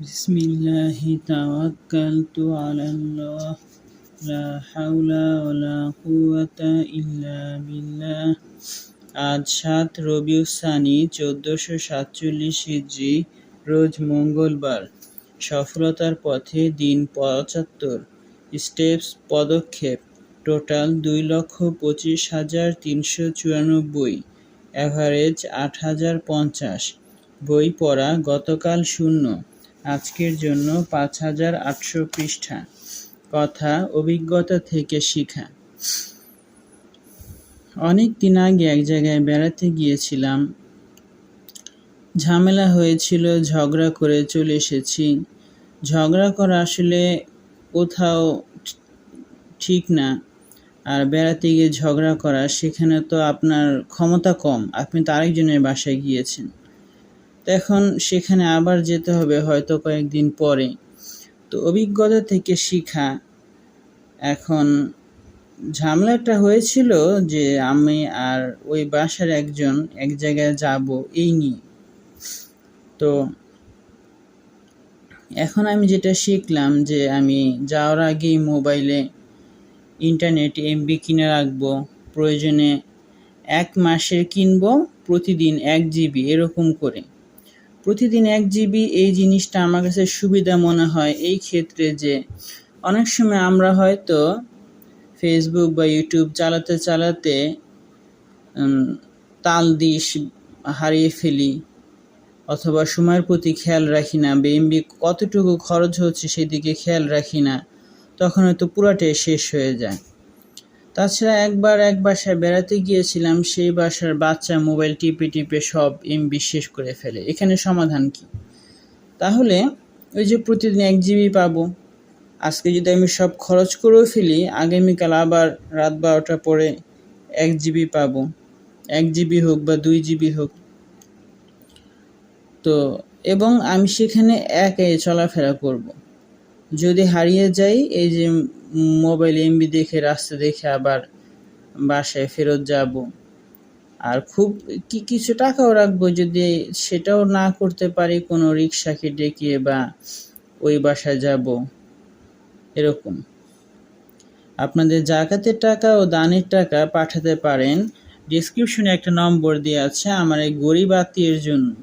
بسم الله توكلت على الله لا حول ولا قوة إلا بالله আজ সাত রবিউ সানি চোদ্দশো সাতচল্লিশ হিজরি রোজ মঙ্গলবার সফলতার পথে দিন পঁচাত্তর স্টেপস পদক্ষেপ টোটাল দুই লক্ষ পঁচিশ হাজার তিনশো চুরানব্বই অ্যাভারেজ আট হাজার পঞ্চাশ বই পড়া গতকাল শূন্য আজকের জন্য পাঁচ হাজার আটশো পৃষ্ঠা। কথা, অভিজ্ঞতা থেকে শিখা। অনেক দিন আগে এক জায়গায় বেড়াতে গিয়েছিলাম। ঝামেলা হয়েছিল, ঝগড়া করে চলে এসেছি। ঝগড়া করা আসলে কোথাও ঠিক না। আর বেড়াতে গিয়ে ঝগড়া করা, সেখানে তো আপনার ক্ষমতা কম। আপনি তো আরেকজনের বাসায় গিয়েছেন। তো এখন সেখানে আবার যেতে হবে হয়তো কয়েকদিন পরে। তো অভিজ্ঞতা থেকে শিখা। এখন ঝামেলাটা হয়েছিল যে আমি আর ওই বাসার একজন এক জায়গায় যাব, এই নিয়ে। তো এখন আমি যেটা শিখলাম যে আমি যাওয়ার আগেই মোবাইলে ইন্টারনেট এমবি কিনে রাখব, প্রয়োজনে এক মাসের কিনবো, প্রতিদিন এক জিবি, এরকম করে। প্রতিদিন এক জিবি এই জিনিসটা আমার কাছে সুবিধা মনে হয় এই ক্ষেত্রে যে অনেক সময় আমরা হয়তো ফেসবুক বা ইউটিউব চালাতে চালাতে তাল দিস হারিয়ে ফেলি অথবা সময়ের প্রতি খেয়াল রাখি না বা এমবি কতটুকু খরচ হচ্ছে সেদিকে খেয়াল রাখি না, তখন হয়তো পুরাটাই শেষ হয়ে যায়। তাছাড়া একবার এক বাসায় বেড়াতে গিয়েছিলাম, সেই বাসার বাচ্চা মোবাইল টিপে টিপে সব এমবি শেষ করে ফেলে। এখানে সমাধান কি? তাহলে ওই যে প্রতিদিন এক জিবি পাবো। আজকে যদি আমি সব খরচ করেও ফেলি, আগামীকাল আবার রাত বারোটা পরে এক জিবি পাবো। এক জিবি হোক বা দুই জিবি হোক। তো, এবং আমি সেখানে একাই চলাফেরা করব। যদি হারিয়ে যাই, এই যে মোবাইল এমবি দেখে, রাস্তা দেখে আবার বাসায় ফেরত যাব। আর খুব কি কিছু টাকাও রাখব যদি সেটাও না করতে পারি, কোনো রিক্সাকে ডেকে বা ওই বাসায় যাব। এরকম। আপনাদের জাকাতের টাকা ও দানের টাকা পাঠাতে পারেন। ডিসক্রিপশনে একটা নম্বর দেওয়া আছে, আমার এই গরিব আত্মীয়ের জন্য।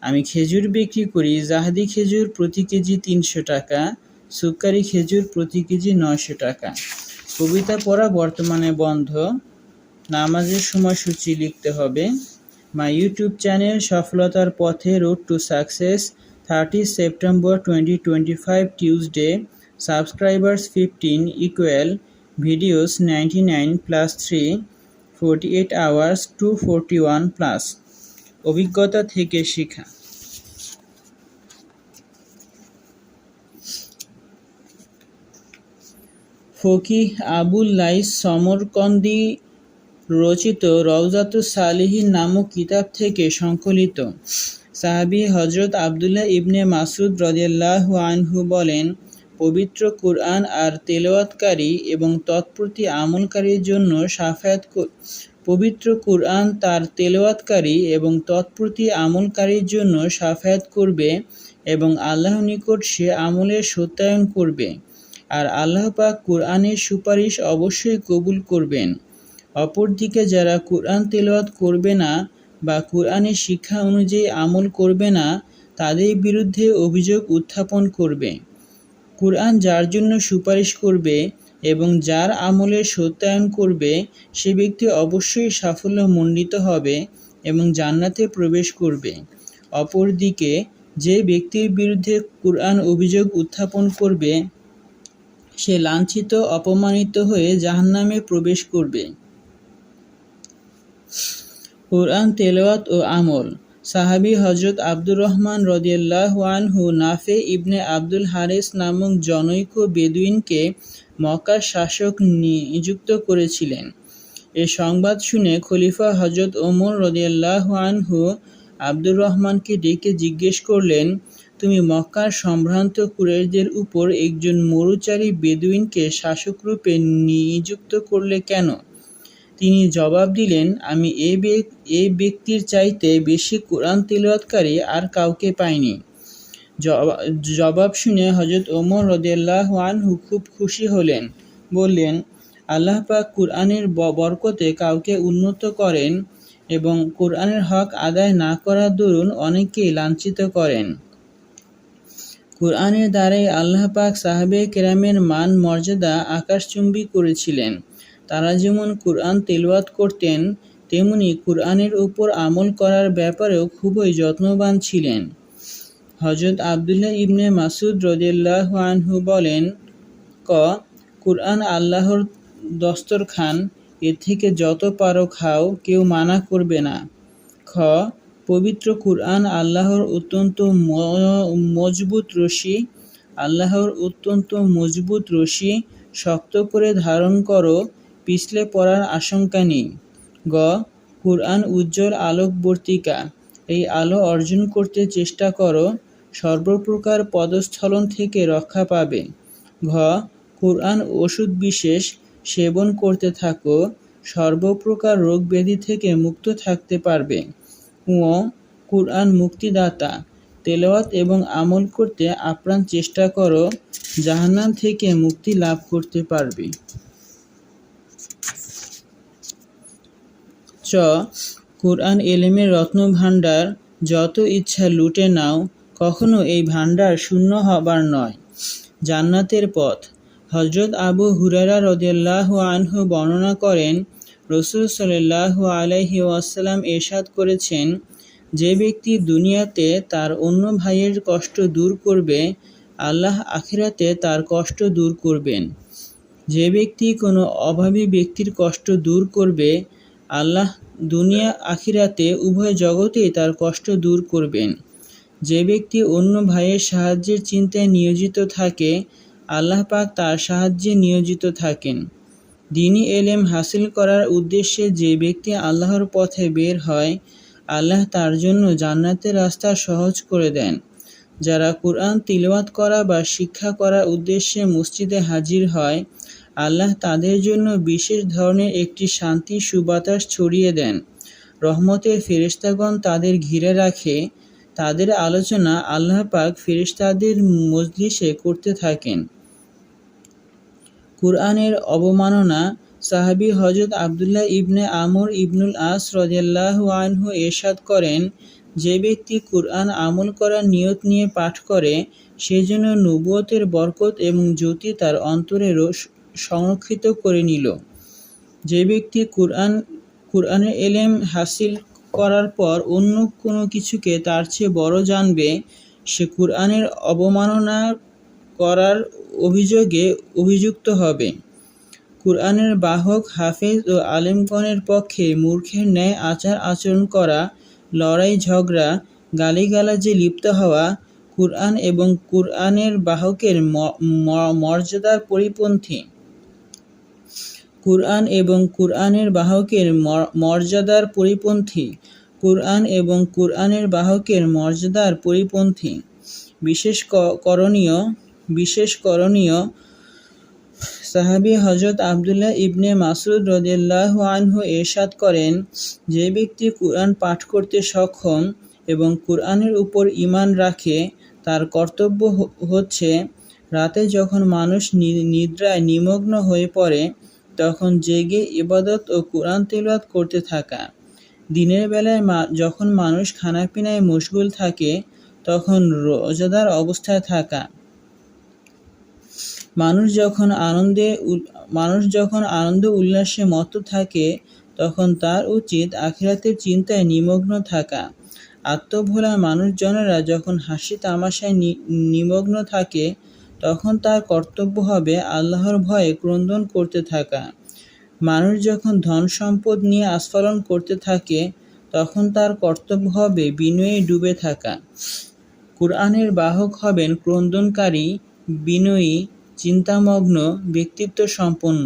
আমি খেজুর বিক্রি করি, জাহাদি খেজুর প্রতি কেজি তিনশো টাকা। সুকারি খেজুর প্রতি কেজি নয়শো টাকা। কবিতা পড়া বর্তমানে বন্ধ। নামাজের সময়সূচি লিখতে হবে। মাই ইউটিউব চ্যানেল সফলতার পথে road to success thirty September twenty twenty five Tuesday subscribers fifteen equal videos ninety nine plus three forty eight hours two forty one plus অভিজ্ঞতা থেকে শেখা। ফকিহ আবুল লাইস সমরকন্দি রচিত রওজাতুস সালিহিন নামক কিতাব থেকে সংকলিত। সাহাবি হজরত আবদুল্লাহ ইবনে মাসুদ রদিয়াল্লাহ আনহু বলেন, পবিত্র কুরআন আর তেলাওয়াতকারী এবং তৎপ্রতি আমলকারীর জন্য সাফায়াত পবিত্র কুরআন তার তেলাওয়াতকারী এবং তৎপ্রতি আমলকারীর জন্য সাফায়াত করবে এবং আল্লাহ নিকট সে আমলের সত্যায়ন করবে। আর আল্লাহ পাক কোরআনের সুপারিশ অবশ্যই কবুল করবেন। অপরদিকে যারা কোরআন তেলাওয়াত করবে না বা কোরআনের শিক্ষা অনুযায়ী আমল করবে না, তাদের বিরুদ্ধে অভিযোগ উত্থাপন করবে। কোরআন যার জন্য সুপারিশ করবে এবং যার আমলের সত্যায়ন করবে, সে ব্যক্তি অবশ্যই সাফল্য মণ্ডিত হবে এবং জান্নাতে প্রবেশ করবে। অপরদিকে যে ব্যক্তির বিরুদ্ধে কোরআন অভিযোগ উত্থাপন করবে সে লাঞ্ছিত, অপমানিত হয়ে জাহান্নামে প্রবেশ করবে। কোরআন, তেলাওয়াত ও আমল। সাহাবি হজরত আব্দুর রহমান রদিয়াল্লাহ আনহু নাফে ইবনে আব্দুল হারেস নামক জনৈক বেদুইনকে মক্কার শাসক নিযুক্ত করেছিলেন। এ সংবাদ শুনে খলিফা হজরত ওমর রদিয়াল্লাহ আনহু আব্দুর রহমানকে ডেকে জিজ্ঞেস করলেন তুমি মক্কার সম্ভ্রান্ত কুরেরদের উপর একজন মরুচারী বেদুইনকে শাসকরূপে নিযুক্ত করলে কেন? তিনি জবাব দিলেন, আমি এ ব্যক্তির চাইতে বেশি কোরআন তিলওয়াতকারী আর কাউকে পাইনি। জবাব শুনে হজরত ওমর রদিয়াল্লাহ আনহু খুব খুশি হলেন। বললেন, আল্লাহ পাক কুরআনের বরকতে কাউকে উন্নত করেন এবং কোরআনের হক আদায় না করার দরুন অনেককেই লাঞ্ছিত করেন। কোরআনের দ্বারাই আল্লাহ পাক সাহাবে কেরামের মান, মর্যাদা, আকাশচুম্বী করেছিলেন। তারা যেমন কোরআন তেলওয়াত করতেন, তেমনি কোরআনের উপর আমল করার ব্যাপারেও খুবই যত্নবান ছিলেন। হজরত আবদুল্লাহ ইবনে মাসুদ রদিয়াল্লাহ আনহু বলেন, ক, কুরআন আল্লাহর দস্তরখান, এর থেকে যত পারো খাও, কেউ মানা করবে না। খ পবিত্র কুরআন আল্লাহর অত্যন্ত মজবুত রশি আল্লাহর অত্যন্ত মজবুত রশি শক্ত করে ধারণ করো, পিছলে পড়ার আশঙ্কা নেই। গ, কুরআন উজ্জ্বল আলোকবর্তিকা। এই আলো অর্জন করতে চেষ্টা করো, সর্বপ্রকার পদস্থলন থেকে রক্ষা পাবে। ঘ, কোরআন ওষুধ বিশেষ সেবন করতে থাকো, সর্বপ্রকার রোগ ব্যাধি থেকে মুক্ত থাকতে পারবে। ও কুরআন মুক্তিদাতা, তেলাওয়াত এবং আমল করতে আপ্রাণ চেষ্টা করো, জাহান্নাম থেকে মুক্তি লাভ করতে পারবে। চ, কোরআন এলেমের রত্নভাণ্ডার, যত ইচ্ছা লুটে নাও, কখনো এই ভাণ্ডার শূন্য হবার নয়। জান্নাতের পথ। হজরত আবু হুরারা রদিয়াল্লাহু আনহু বর্ণনা করেন রসুল সাল্লাল্লাহু আলাইহি ওয়াসাল্লাম এরশাদ করেছেন, যে ব্যক্তি দুনিয়াতে তার অন্য ভাইয়ের কষ্ট দূর করবে, আল্লাহ আখিরাতে তার কষ্ট দূর করবেন। যে ব্যক্তি কোনো অভাবী ব্যক্তির কষ্ট দূর করবে, আল্লাহ দুনিয়া আখিরাতে উভয় জগতেই তার কষ্ট দূর করবেন। যে ব্যক্তি অন্য ভাইয়ের সাহায্যের চিন্তায় নিয়োজিত থাকে, আল্লাহ পাক তার সাহায্যে নিয়োজিত থাকেন। দিনী এলেম হাসিল করার উদ্দেশ্যে যে ব্যক্তি আল্লাহর পথে বের হয়, আল্লাহ তার জন্য জান্নাতের রাস্তা সহজ করে দেন। যারা কোরআন তিলওয়াত করা বা শিক্ষা করার উদ্দেশ্যে মসজিদে হাজির হয়, আল্লাহ তাদের জন্য বিশেষ ধরনের একটি শান্তি সুবাতাস ছড়িয়ে দেন। রহমতের ফেরেশতাগণ তাদের ঘিরে রাখে। তাদের আলোচনা আল্লাহ পাক ফেরেশতাদের মজলিসে করতে থাকেন। কুরআনের অবমাননা সাহাবী হজরত আবদুল্লাহ ইবনে আমর ইবনুল আস রদিয়াল্লাহু আনহু এরশাদ করেন, যে ব্যক্তি কুরআন আমল করার নিয়ত নিয়ে পাঠ করে, সেজন্য নবুয়তের বরকত এবং জ্যোতি তার অন্তরে সংরক্ষিত করে নিল। যে ব্যক্তি কুরআন, কুরআনের এলেম হাসিল করার পর অন্য কোনো কিছুকে তার চেয়ে বড় জানবে, সে কুরআনের অবমাননা করার অভিযোগে অভিযুক্ত হবে। কুরআনের বাহক হাফেজ ও আলেমগণের পক্ষে মূর্খের ন্যায় আচার আচরণ করা, লড়াই ঝগড়া, গালিগালাজে লিপ্ত হওয়া, কুরআন এবং কুরআনের বাহকের মর্যাদার পরিপন্থী। কুরআন এবং কুরআনের বাহকের মর- মর্যাদার পরিপন্থী। কুরআন এবং কুরআনের বাহকের মর্যাদার পরিপন্থী। বিশেষ করণীয় বিশেষ করণীয়। সাহাবী হজরত আবদুল্লাহ ইবনে মাসুদ রদিয়াল্লাহু আনহু এরশাদ করেন যে ব্যক্তি কুরআন পাঠ করতে সক্ষম এবং কুরআনের উপর ঈমান রাখে, তার কর্তব্য হচ্ছে রাতে যখন মানুষ নিদ্রায় নিমগ্ন হয়ে পড়ে, তখন জেগে ইবাদত ও কোরআন তেলাওয়াত করতে থাকা। দিনের বেলায় যখন মানুষ খানাপিনায় মশগুল থাকে, তখন রোজাদার অবস্থায় থাকা। মানুষ যখন আনন্দে মানুষ যখন আনন্দ উল্লাসে মত্ত থাকে, তখন তার উচিত আখিরাতের চিন্তায় নিমগ্ন থাকা। আত্মভোলা মানুষজনেরা যখন হাসি তামাশায় নিমগ্ন থাকে, তখন তার কর্তব্য হবে আল্লাহর ভয়ে ক্রন্দন করতে থাকা। মানুষ যখন ধন সম্পদ নিয়ে আস্ফালন করতে থাকে, তখন তার কর্তব্য হবে বিনয়ে ডুবে থাকা। কুরআনের বাহক হবেন ক্রন্দনকারী বিনয়ী চিন্তামগ্ন ব্যক্তিত্ব সম্পন্ন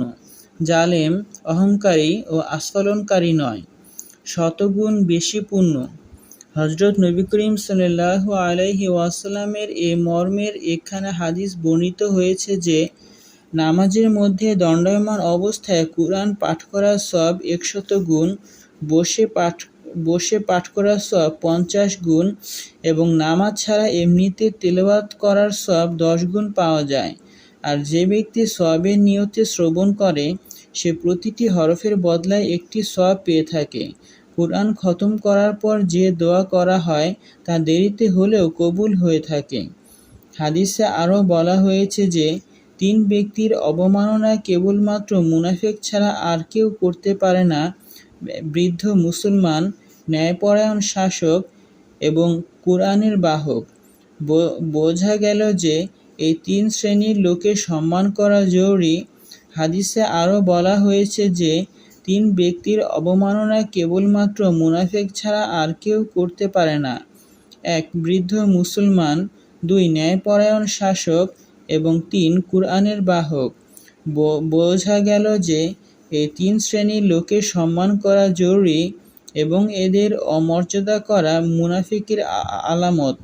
জালেম, অহংকারী ও আস্ফালনকারী নয়, শতগুণ বেশি পূর্ণ হজরত নবী করিম সাল্লাল্লাহু আলাইহি ওয়াসাল্লামের এ মর্মের একখানা হাদিস বর্ণিত হয়েছে যে, নামাজের মধ্যে দণ্ডায়মান অবস্থায় কুরআন পাঠ করার সব একশত গুণ, বসে পাঠ বসে পাঠ করার সব পঞ্চাশ গুণ এবং নামাজ ছাড়া এমনিতে তেলাওয়াত করার সব দশ গুণ পাওয়া যায়। আর যে ব্যক্তি সবের নিয়তে শ্রবণ করে, সে প্রতিটি হরফের বদলায় একটি সব পেয়ে থাকে। কোরআন খতম করার পর যে দোয়া করা হয়, তা দেরিতে হলেও কবুল হয়ে থাকে। হাদিসে আরও বলা হয়েছে যে, তিন ব্যক্তির অবমাননা কেবলমাত্র মুনাফেক ছাড়া আর কেউ করতে পারে না। বৃদ্ধ মুসলমান, ন্যায়পরায়ণ শাসক এবং কোরআনের বাহক। বোঝা গেল যে এই তিন শ্রেণির লোকের সম্মান করা জরুরি। হাদিসে আরও বলা হয়েছে যে, তিন ব্যক্তির অবমাননা কেবলমাত্র মুনাফেক ছাড়া আর কেউ করতে পারে না। এক, বৃদ্ধ মুসলমান। দুই, ন্যায়পরায়ণ শাসক। এবং তিন, কুরআনের বাহক। বোঝা গেল যে, এই তিন শ্রেণির লোকের সম্মান করা জরুরি এবং এদের অমর্যাদা করা মুনাফিকের আলামত।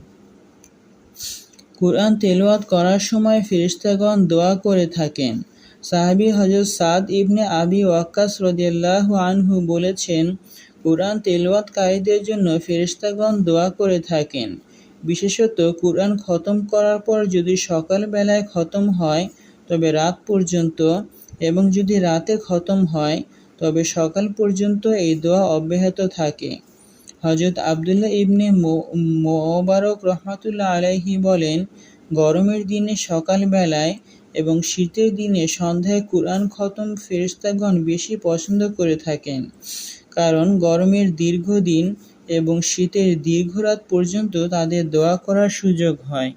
কুরআন তেলাওয়াত করার সময় ফেরেশতাগণ দোয়া করে থাকেন। সাহাবী হযরত সাদ ইবনে আবি ওয়াক্কাস রাদিয়াল্লাহু আনহু বলেছেন, কুরআন তেলাওয়াতকারীদের জন্য ফেরেশতাগণ দোয়া করে থাকেন। বিশেষত কুরআন খতম করার পর যদি সকাল বেলায় খতম হয়, তবে রাত পর্যন্ত, এবং যদি রাতে খতম হয়, তবে সকাল পর্যন্ত এই দোয়া অব্যাহত থাকে। হজরত আবদুল্লাহ ইবনে মোবারক রহমাতুল্লাহ আলাইহি বলেন, গরমের দিনে সকালবেলায় এবং শীতের দিনে সন্ধ্যায় কুরআন খতম ফেরেশতাগণ বেশি পছন্দ করে থাকেন। কারণ গরমের দীর্ঘদিন এবং শীতের দীর্ঘ রাত পর্যন্ত তাদের দোয়া করার সুযোগ হয়।